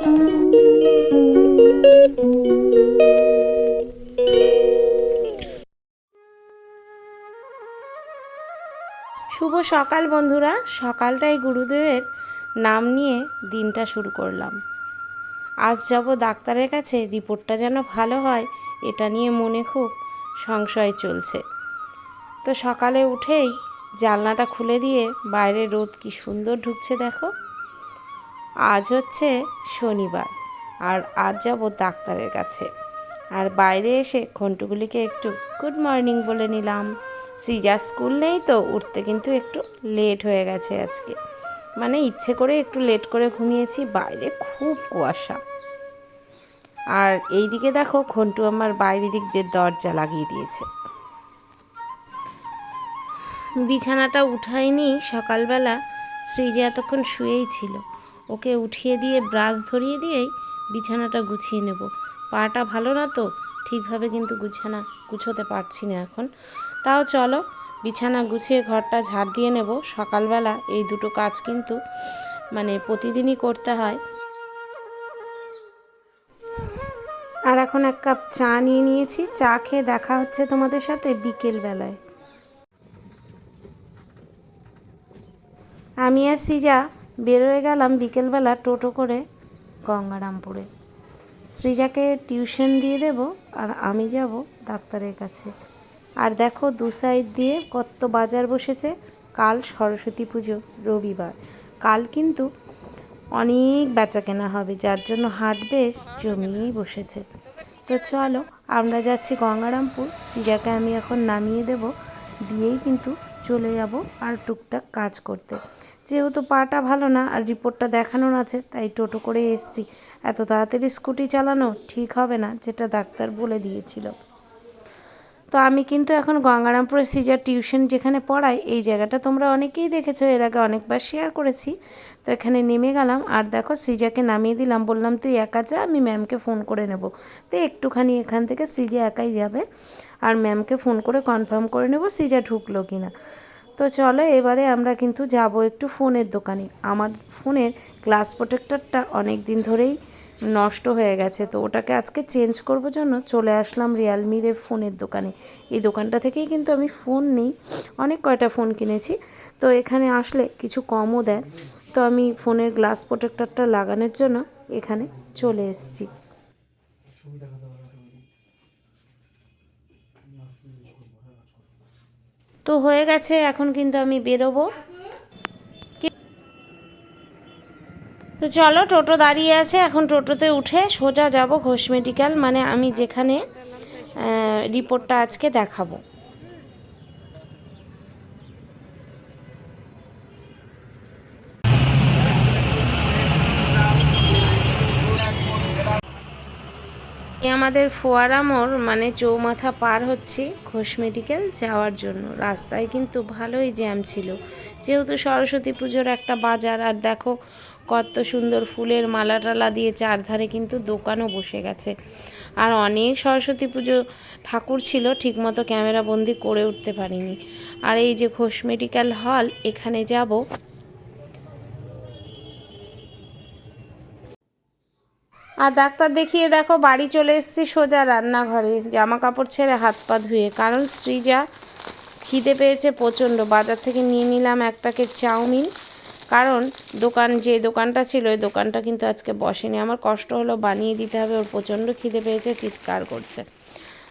শুভ সকাল বন্ধুরা। সকালটাই গুরুদেবের নাম নিয়ে দিনটা শুরু করলাম। আজ যাব ডাক্তারের কাছে, রিপোর্টটা যেন ভালো হয়, এটা নিয়ে মনে খুব সংশয় চলছে। তো সকালে উঠেই জানলাটা খুলে দিয়ে বাইরে রোদ কি সুন্দর ঢুকছে দেখো। আজ হচ্ছে শনিবার, আর আজ যাব ডাক্তারের কাছে। আর বাইরে এসে ঘন্টুগুলিকে একটু গুড মর্নিং বলে নিলাম। সিজা স্কুল নেই তো, উঠতে কিন্তু একটু লেট হয়ে গেছে আজকে। মানে ইচ্ছে করে একটু লেট করে ঘুমিয়েছি, বাইরে খুব কুয়াশা। আর এই দিকে দেখো, ঘন্টু আমার বাইরে দিক দিয়ে দরজা লাগিয়ে দিয়েছে। বিছানাটা উঠায়নি, সকালবেলা, শ্রীজা এতক্ষণ শুয়েই ছিল। ওকে উঠিয়ে দিয়ে ব্রাশ ধরিয়ে দিয়েই বিছানাটা গুছিয়ে নেব। পাটা ভালো না তো? ঠিকভাবে কিন্তু গুছানা, গুছোতে পারছি না এখন। তাও চলো, বিছানা গুছিয়ে ঘরটা ঝাড় দিয়ে নেব। সকালবেলা এই দুটো কাজ কিন্তু মানে প্রতিদিনই করতে হয়। আর এখন এক কাপ চা নিয়ে নিয়েছি। চা খেয়ে দেখা হচ্ছে তোমাদের সাথে বিকেল বেলায় আমি আর সিজা বেরোয় গেলাম বিকেলবেলা টোটো করে গঙ্গারামপুরে। সৃজাকে টিউশন দিয়ে দেব আর আমি যাব ডাক্তারের কাছে। আর দেখো দু সাইড দিয়ে কত বাজার বসেছে। কাল সরস্বতী পুজো, রবিবার। কাল কিন্তু অনেক বেচা কেনা হবে, যার জন্য হাট বেশ জমিয়েই বসেছে। তো চলো আমরা যাচ্ছি গঙ্গারামপুর। সিজাকে আমি এখন নামিয়ে দেব। দিয়েই কিন্তু চলে যাব আর টুকটাক কাজ করতে। যেহেতু পাটা ভালো না আর রিপোর্টটা দেখানোর আছে, তাই টোটো করে এসছি। এত তাড়াতাড়ি স্কুটি চালানো ঠিক হবে না, যেটা ডাক্তার বলে দিয়েছিল। তো আমি কিন্তু এখন গঙ্গারামপুরে সিজার টিউশন যেখানে পড়াই, এই জায়গাটা তোমরা অনেকেই দেখেছ, এর আগে অনেকবার শেয়ার করেছি। তো এখানে নেমে গেলাম আর দেখো সিজাকে নামিয়ে দিলাম, বললাম, তুই একা যা, আমি ম্যামকে ফোন করে নেব। তো একটুখানি এখান থেকে সিজা একাই যাবে। আর ম্যামকে ফোন করে কনফার্ম করে নেব সিজা ঢুকলো কি না তো চলো এবারে আমরা কিন্তু যাব একটু ফোনের দোকানে। আমার ফোনের গ্লাস প্রোটেক্টরটা অনেক দিন ধরেই নষ্ট হয়ে গেছে। তো ওটাকে আজকে চেঞ্জ করব জন্য চলে আসলাম রিয়ালমির ফোনের দোকানে। এই দোকানটা থেকেই কিন্তু আমি ফোন নিই। অনেক কয়টা ফোন কিনেছি। তো এখানে আসলে কিছু কমও দেয়। তো আমি ফোনের গ্লাস প্রোটেক্টরটা লাগানোর জন্য এখানে চলে এসেছি। তো হয়ে গেছে, এখন কিন্তু আমি বেরোবো। তো চলো, টোটো দাঁড়িয়ে আছে, এখন টোটোতে উঠে সোজা যাব ঘোষ মেডিকেল মানে আমি যেখানে রিপোর্টটা আজকে দেখাবো। আমাদের ফোয়ারা মোড় মানে চৌমাথা পার হচ্ছে ঘোষ মেডিকেল যাওয়ার জন্য। রাস্তায় কিন্তু ভালোই জ্যাম ছিল। যেহেতু সরস্বতী পুজোর একটা বাজার, আর দেখো কত সুন্দর ফুলের মালা টালা দিয়ে চারধারে কিন্তু দোকানও বসে গেছে। আর অনেক সরস্বতী পুজো ঠাকুর ছিল, ঠিকমতো ক্যামেরা বন্দি করে উঠতে পারিনি। আর এই যে ঘোষ মেডিকেল হল, এখানে যাব। আর ডাক্তার দেখিয়ে দেখো, বাড়ি চলে এসেছি সোজা রান্নাঘরে। জামা কাপড় ছেড়ে হাত পা ধুয়ে। কারণ শ্রীজা খিদে পেয়েছে প্রচণ্ড। বাজার থেকে নিয়ে নিলাম এক প্যাকেট চাউমিন। কারণ দোকান, যে দোকানটা ছিল, ওই দোকানটা কিন্তু আজকে বসেনি। আমার কষ্ট হলো বানিয়ে দিতে হবে, ওর প্রচণ্ড খিদে পেয়েছে, চিৎকার করছে।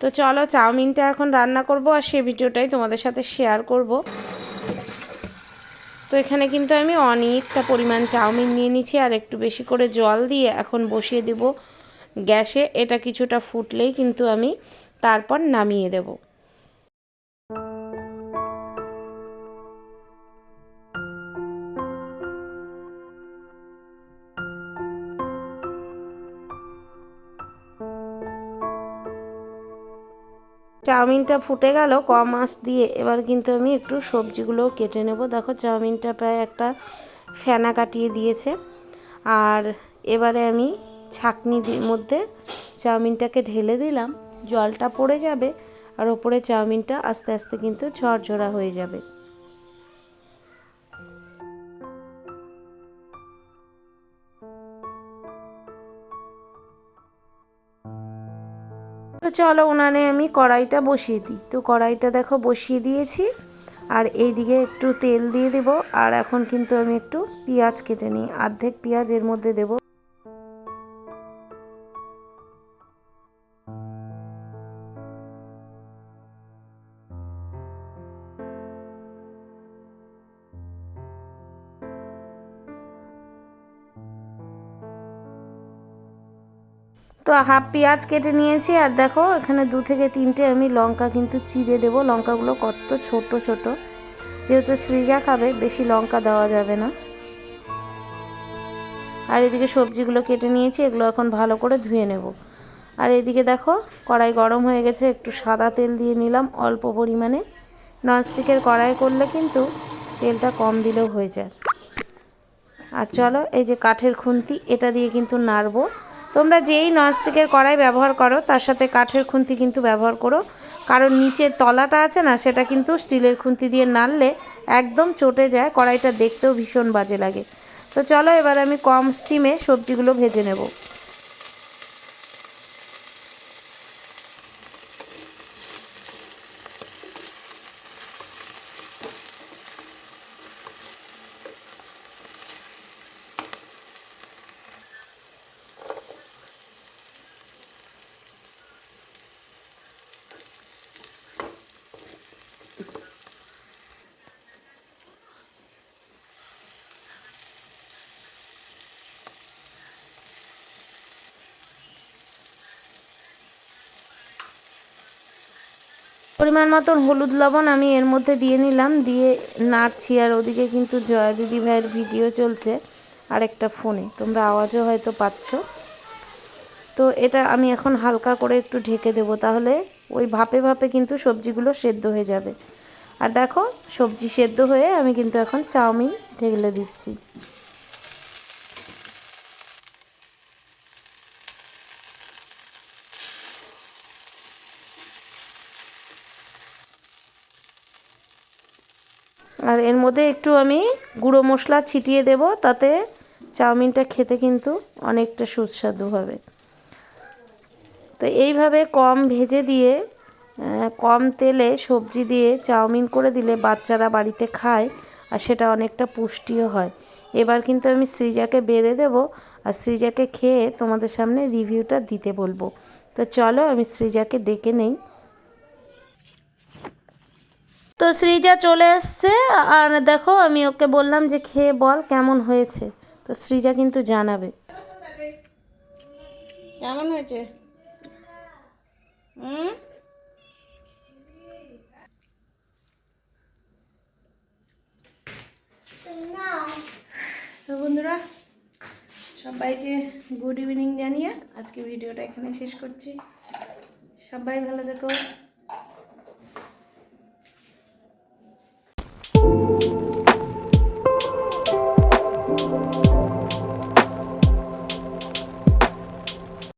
তো চলো, চাউমিনটা এখন রান্না করব আর সে ভিডিওটাই তোমাদের সাথে শেয়ার করব। তো এখানে কিন্তু আমি অনেকটা পরিমাণ চাউমিন নিয়ে নিচ্ছি আর একটু বেশি করে জল দিয়ে এখন বসিয়ে দেব গ্যাসে। এটা কিছুটা ফুটলেই কিন্তু আমি তারপর নামিয়ে দেবো। চাউমিনটা ফুটে গেল কম আঁচ দিয়ে। এবার কিন্তু আমি একটু সবজিগুলো কেটে নেব। দেখো চাউমিনটা প্রায় একটা ফেনা কাটিয়ে দিয়েছে। আর এবারে আমি ছাকনি মধ্যে চাউমিনটাকে ঢেলে দিলাম। জলটা পড়ে যাবে আর ওপরে চাউমিনটা আস্তে আস্তে কিন্তু ঝরঝরা হয়ে যাবে। চলো উনানে আমি কড়াইটা বসিয়ে দিই। তো কড়াইটা দেখো বসিয়ে দিয়েছি। আর এইদিকে একটু তেল দিয়ে দেব। আর এখন কিন্তু আমি একটু পেঁয়াজ কেটে নিই। অর্ধেক পেঁয়াজ এর মধ্যে দেব। তো হাফ পেঁয়াজ কেটে নিয়েছি আর দেখো, এখানে দু থেকে তিনটে আমি লঙ্কা কিন্তু চিড়ে দেবো। লঙ্কাগুলো কত ছোট ছোট। যেহেতু সৃজা খাবে, বেশি লঙ্কা দেওয়া যাবে না। আর এদিকে সবজিগুলো কেটে নিয়েছি, এগুলো এখন ভালো করে ধুয়ে নেব। আর এদিকে দেখো, কড়াই গরম হয়ে গেছে, একটু সাদা তেল দিয়ে নিলাম অল্প পরিমাণে। ননস্টিকের কড়াই করলে কিন্তু তেলটা কম দিলেও হয়ে যায়। আর চলো, এই যে কাঠের খুন্তি, এটা দিয়ে কিন্তু নাড়বো। তোমরা যেই ননস্টিকের কড়াই ব্যবহার করো, তার সাথে কাঠের খুন্তি কিন্তু ব্যবহার করো। কারণ নিচের তলাটা আছে না, সেটা কিন্তু স্টিলের খুন্তি দিয়ে নাড়লে একদম চটে যায়, কড়াইটা দেখতেও ভীষণ বাজে লাগে। তো চলো এবার আমি কম স্টিমে সবজিগুলো ভেজে নেব। পরিমাণ মতন হলুদ লবণ আমি এর মধ্যে দিয়ে নিলাম। দিয়ে নাড়ছি আর ওদিকে কিন্তু জয়া দিদি ভাইয়ের ভিডিও চলছে আরেকটা ফোনে। তোমরা আওয়াজও হয়তো পাচ্ছ। তো এটা আমি এখন হালকা করে একটু ঢেকে দেবো তাহলে ওই ভাপে ভাপে কিন্তু সবজিগুলো সেদ্ধ হয়ে যাবে। আর দেখো সবজি সেদ্ধ হয়ে আমি কিন্তু এখন চাউমিন ঢেলে দিচ্ছি। আর এর মধ্যে একটু আমি গুঁড়ো মশলা ছিটিয়ে দেব, তাতে চাউমিনটা খেতে কিন্তু অনেকটা সুস্বাদু হবে। তো এইভাবে কম ভেজে দিয়ে কম তেলে সবজি দিয়ে চাউমিন করে দিলে বাচ্চারা বাড়িতে খায় আর সেটা অনেকটা পুষ্টিও হয়। এবার কিন্তু আমি সৃজাকে বেড়ে দেব আর সৃজাকে খেয়ে তোমাদের সামনে রিভিউটা দিতে বলব। তো চলো আমি সৃজাকে ডেকে নেই। তো সৃজা চলে এসছে, আর দেখো আমি ওকে বললাম যে খেয়ে বল কেমন হয়েছে। তো সৃজা কিন্তু জানাবে। কেমন হয়েছে? হুম? তো বন্ধুরা, সবাইকে গুড ইভিনিং জানিয়ে আজকে ভিডিওটা এখানে শেষ করছি। সবাই ভালো থেকো।